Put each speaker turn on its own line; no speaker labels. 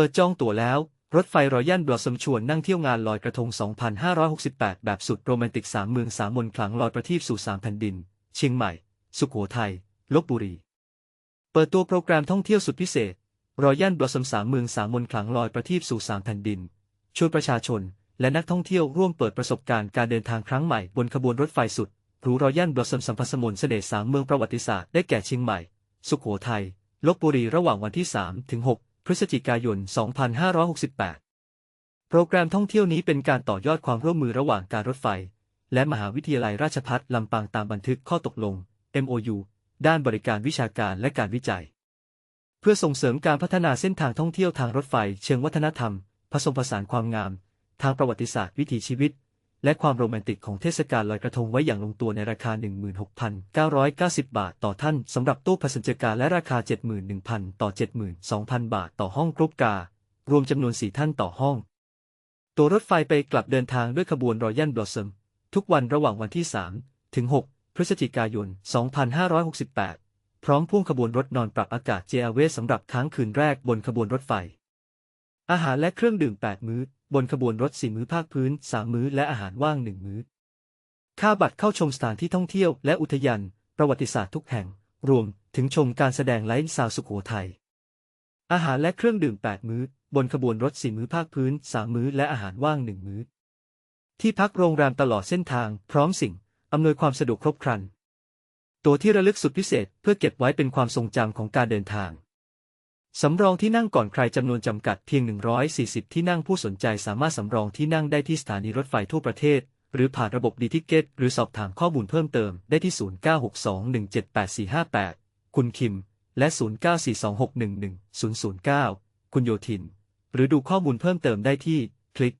ปิดจองตั๋วแล้ว รถไฟรอยัลบลอสมชวนนั่งเที่ยวงานลอยกระทง 2568 แบบสุดโรแมนติกสามเมืองสามมนต์ขลังลอยประทีปสู่สามแผ่นดิน เชียงใหม่ สุโขทัย ลบบุรี เปิดตัวโปรแกรมท่องเที่ยวสุดพิเศษ รอยัลบลอสมสามเมืองสามมนต์ขลังลอยประทีปสู่สามแผ่นดิน ชวนประชาชน และนักท่องเที่ยวร่วมเปิดประสบการณ์การเดินทางครั้งใหม่บนขบวนรถไฟสุดหรูรอยัลบลอสมสัมพัสมนเสน่ห์สามเมืองประวัติศาสตร์ได้แก่เชียงใหม่ สุโขทัย ลบบุรีระหว่างวันที่ 3 ถึง 6 พฤศจิกายน 2568 โปรแกรมท่องเที่ยวนี้เป็นการต่อยอดความร่วมมือระหว่างการรถไฟ และมหาวิทยาลัยราชภัฏลำปางตามบันทึกข้อตกลง MOU ด้านบริการวิชาการและการวิจัย เพื่อส่งเสริมการพัฒนาเส้นทางท่องเที่ยวทางรถไฟ เชิงวัฒนธรรม ผสมผสานความงาม ทางประวัติศาสตร์วิถีชีวิต และความโรแมนติกของเทศกาลลอยกระทงไว้อย่างลงตัวในราคา 16,990 บาทต่อท่านสำหรับตู้พัสดุการและราคา 71,000 ต่อ 72,000 บาทต่อห้องกรุ๊ปกา รวมจำนวน 4 ท่านต่อห้อง ตัวรถไฟไปกลับเดินทางด้วยขบวนรอยัลบลอสมทุกวันระหว่างวันที่ 3 ถึง 6 พฤศจิกายน 2568 พร้อมพ่วงขบวนรถนอนปรับอากาศ JRW สำหรับค้างคืนแรกบนขบวนรถไฟ อาหารและเครื่องดื่ม 8 มื้อ บนขบวนรถ4มื้อภาคพื้น3มื้อและอาหารว่าง1มื้อ ค่าบัตรเข้าชมสถานที่ท่องเที่ยวและอุทยานประวัติศาสตร์ทุกแห่ง รวมถึงชมการแสดงไลฟ์ซาวสุโขทัย อาหารและเครื่องดื่ม 8 มื้อ บนขบวนรถ4มื้อภาคพื้น3มื้อและอาหารว่าง1มื้อ ที่พักโรงแรมตลอดเส้นทาง พร้อมสิ่งอำนวยความสะดวกครบครัน ตัวที่ระลึกสุดพิเศษเพื่อเก็บไว้เป็นความทรงจำของการเดินทาง สำรองที่นั่งก่อนใครจำนวนจำกัดเพียง 140 ที่นั่งผู้สนใจสามารถสำรองที่นั่งได้ที่สถานีรถไฟทั่วประเทศ หรือผ่านระบบดีทิเกตหรือสอบถามข้อมูลเพิ่มเติมได้ที่ 0962178458 คุณคิม และ 0942611009 คุณโยทิน หรือดูข้อมูลเพิ่มเติมได้ที่ คลิก